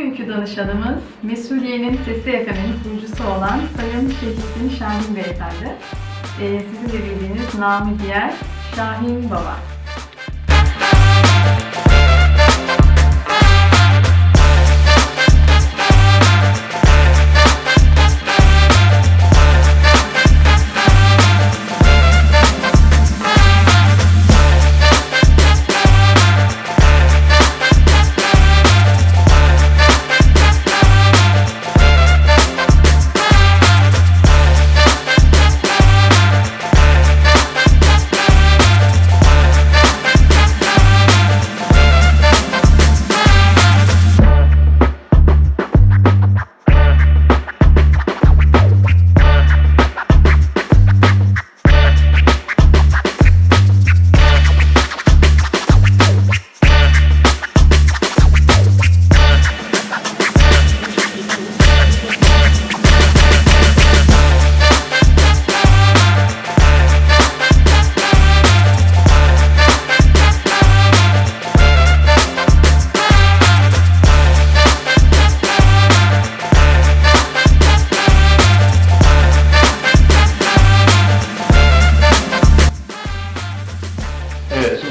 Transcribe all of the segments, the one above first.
Bugünkü danışanımız Mesuliye'nin Sesi Efem'in kurucusu olan Sayın Şehittin Şahin Beyefendi. Ee, sizin de bildiğiniz namı diğer Şahin Baba.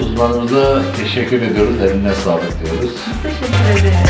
Uzmanımıza teşekkür ediyoruz. Eline sağlık diyoruz. Teşekkür ederim.